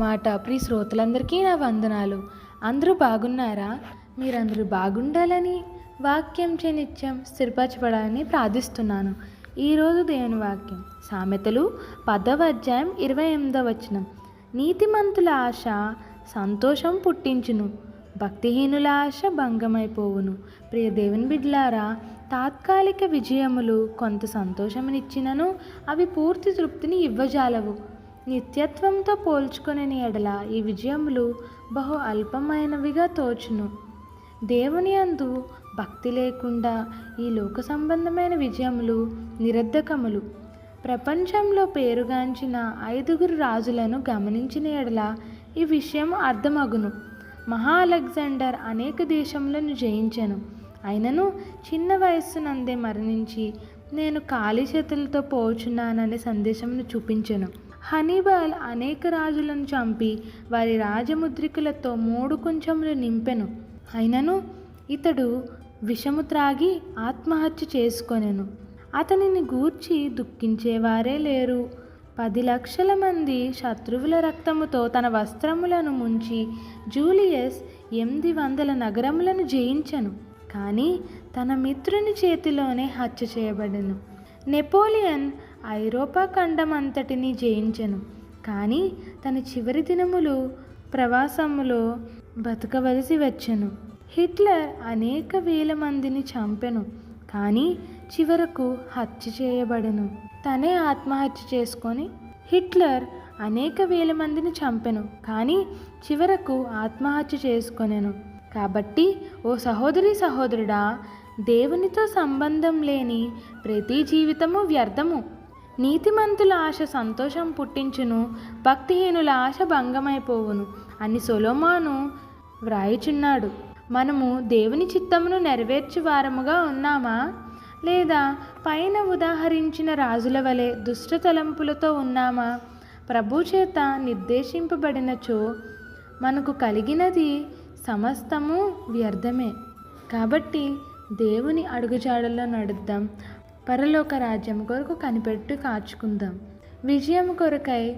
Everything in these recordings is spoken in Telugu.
మాట. ప్రియ శ్రోతలందరికీ నా వందనాలు. అందరూ బాగున్నారా? మీరందరూ బాగుండాలని వాక్యం చే నిత్యం స్థిరపరచబడాలని ప్రార్థిస్తున్నాను. ఈరోజు దేవుని వాక్యం. సామెతలు పదవ అధ్యాయం ఇరవై ఎనిమిదవ వచనం. నీతిమంతుల ఆశ సంతోషం పుట్టించును. భక్తిహీనుల ఆశ భంగమైపోవును. ప్రియ దేవుని బిడ్లారా తాత్కాలిక విజయములు కొంత సంతోషమునిచ్చినను అవి పూర్తి తృప్తిని ఇవ్వజాలవు. నిత్యత్వంతో పోల్చుకునే ఎడల ఈ విజయములు బహు అల్పమైనవిగా తోచును. దేవుని అందు భక్తి లేకుండా ఈ లోక సంబంధమైన విజయములు నిరర్ధకములు. ప్రపంచంలో పేరుగాంచిన ఐదుగురు రాజులను గమనించిన ఎడల ఈ విషయం అర్థమగును. మహా అలెగ్జాండర్ అనేక దేశములను జయించెను. అయినను చిన్న వయస్సునందే మరణించి నేను ఖాళీ చేతులతో పోచున్నాననే సందేశమును చూపించను. హనీబాల్ అనేక రాజులను చంపి వారి రాజముద్రికలతో మూడు కొంచెములు నింపెను. అయినను ఇతడు విషము త్రాగి ఆత్మహత్య చేసుకొనెను. అతనిని గూర్చి దుఃఖించేవారే లేరు. పది లక్షల మంది శత్రువుల రక్తముతో తన వస్త్రములను ముంచి జూలియస్ ఎనిమిది వందల నగరములను జయించెను. కానీ తన మిత్రుని చేతిలోనే హత్య చేయబడెను. నెపోలియన్ ఐరోపా ఖండం అంతటిని జయించెను. కానీ తన చివరి దినములు ప్రవాసములో బతకవలసి వచ్చెను. హిట్లర్ అనేక వేల మందిని చంపెను కానీ చివరకు హత్య చేయబడను. తనే ఆత్మహత్య చేసుకొని హిట్లర్ అనేక వేల మందిని చంపెను కానీ చివరకు ఆత్మహత్య చేసుకొనెను. కాబట్టి ఓ సహోదరి సహోదరుడా దేవునితో సంబంధం లేని ప్రతి జీవితము వ్యర్థము. నీతిమంతుల ఆశ సంతోషం పుట్టించును భక్తిహీనుల ఆశ భంగమైపోవును అని సొలోమాను వ్రాయుచున్నాడు. మనము దేవుని చిత్తమును నెరవేర్చు వారముగా ఉన్నామా? లేదా పైన ఉదాహరించిన రాజుల వలె దుష్ట తలంపులతో ఉన్నామా? ప్రభు చేత నిర్దేశింపబడినచో మనకు కలిగినది సమస్తము వ్యర్థమే. కాబట్టి దేవుని అడుగుజాడల్లో నడుద్దాం. పరలోక రాజ్యం కొరకు కనిపెట్టు కాచుకుందాం. విజయం కొరకై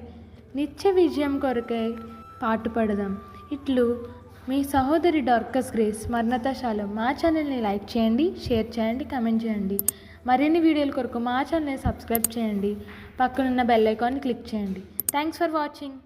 నిత్య విజయం కొరకై పాటుపడదాం. ఇట్లు మీ సహోదరి డార్కస్ గ్రేస్ మర్ణతశాలం మా ఛానల్ని లైక్ చేయండి షేర్ చేయండి కమెంట్ చేయండి. మరిన్ని వీడియోల కొరకు మా ఛానల్ని సబ్స్క్రైబ్ చేయండి. పక్కనున్న బెల్ ఐకాన్ని క్లిక్ చేయండి. Thanks for watching.